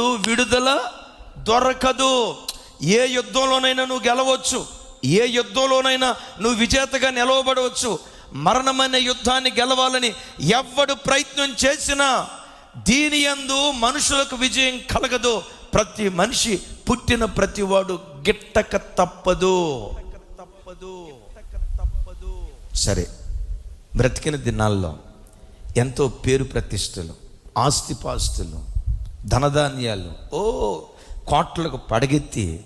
పొందు విడుదల దొరకదు. ఏ యుద్ధంలోనైనా నువ్వు గెలవచ్చు. ఏ యుద్ధంలోనైనా నువ్వు విజేతగా నిలవబడవచ్చు. మరణమైన యుద్ధాన్ని గెలవాలని ఎవ్వడు ప్రయత్నం చేసినా దీని యందు మనుషులకు విజయం కలగదు. ప్రతి మనిషి పుట్టిన ప్రతివాడు గిట్టక తప్పదు తప్పదు తప్పదు. సరే బ్రతికిన దినాల్లో ఎంతో పేరు ప్రతిష్టలు ఆస్తిపాస్తులు ధనధాన్యాలు. ఓ కోట్లకు పడగెత్తి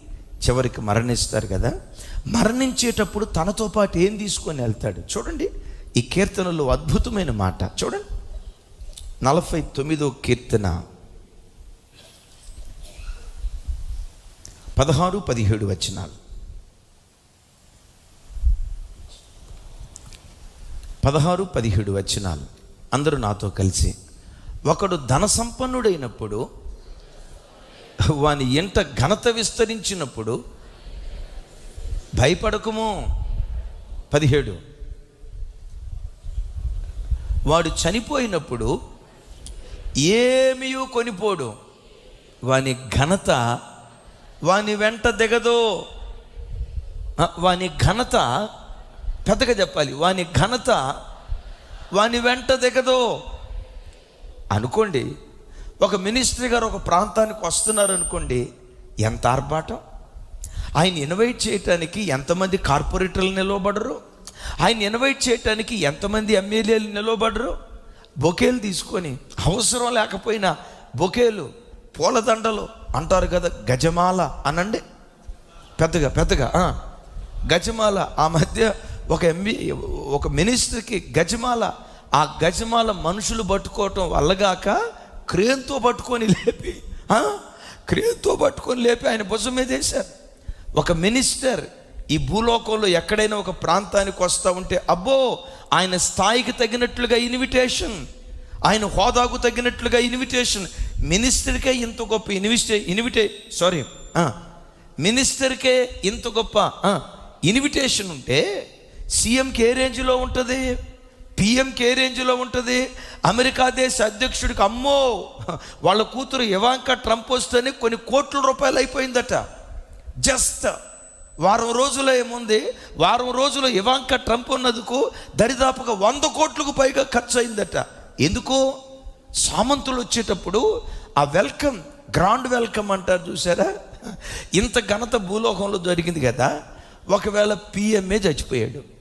చివరికి మరణిస్తారు కదా? మరణించేటప్పుడు తనతో పాటు ఏం తీసుకొని వెళ్తాడు? చూడండి ఈ కీర్తనలో అద్భుతమైన మాట. చూడండి నలభై తొమ్మిదో కీర్తన. పదహారు పదిహేడు వచనాలు. పదహారు పదిహేడు వచనాలు. అందరూ నాతో కలిసి. ఒకడు ధన సంపన్నుడైనప్పుడు వాని ఎంత ఘనత విస్తరించినప్పుడు భయపడకము. పదిహేడు. వాడు చనిపోయినప్పుడు ఏమీ కొనిపోడు. వాని ఘనత వాని వెంట దిగదు. వాని ఘనత పెద్దగా చెప్పాలి. వాని ఘనత వాని వెంట దిగదు. అనుకోండి ఒక మినిస్ట్రీ గారు ఒక ప్రాంతానికి వస్తున్నారు అనుకోండి ఎంత ఆర్భాటం? ఆయన ఇన్వైట్ చేయటానికి ఎంతమంది కార్పొరేటర్లు నిలవబడరు? ఆయన ఇన్వైట్ చేయటానికి ఎంతమంది ఎమ్మెల్యేలు నిలవబడరు? బొకేలు తీసుకొని అవసరం లేకపోయినా బొకేలు పూలదండలు అంటారు కదా గజమాల అనండి? పెద్దగా పెద్దగా గజమాల ఆ మధ్య ఒక ఎంబీ ఒక మినిస్టర్కి గజమాల ఆ గజమాల మనుషులు పట్టుకోవటం వల్లగాక క్రేన్తో పట్టుకొని లేపి క్రేన్తో పట్టుకొని లేపి ఆయన భుజం మీద వేశారు. ఒక మినిస్టర్ ఈ భూలోకంలో ఎక్కడైనా ఒక ప్రాంతానికి వస్తూ ఉంటే అబ్బో ఆయన స్థాయికి తగినట్లుగా ఇన్విటేషన్ ఆయన హోదాకు తగినట్లుగా ఇన్విటేషన్. మినిస్టర్కే ఇంత గొప్ప ఇన్విటే ఇన్విటే సారీ మినిస్టర్కే ఇంత గొప్ప ఇన్విటేషన్ ఉంటే సీఎంకి ఏ రేంజ్లో ఉంటుంది? పిఎంకి కే రేంజ్లో ఉంటుంది. అమెరికా దేశ అధ్యక్షుడికి అమ్మో వాళ్ళ కూతురు ఇవాంక ట్రంప్ వస్తేనే కొన్ని కోట్ల రూపాయలు అయిపోయిందట. జస్ట్ వారం రోజులు ఏముంది? వారం రోజులు ఇవాంక ట్రంప్ ఉన్నందుకు దరిదాపుగా వంద కోట్లకు పైగా ఖర్చు అయిందట ఎందుకు? సామంతులు వచ్చేటప్పుడు ఆ వెల్కమ్ గ్రాండ్ వెల్కమ్ అంటారు చూసారా? ఇంత ఘనత భూలోకంలో జరిగింది కదా. ఒకవేళ పిఎంఏ చచ్చిపోయాడు?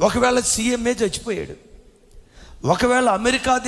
ఒకవేళ సీఎంఏ చచ్చిపోయాడు ఒకవేళ అమెరికా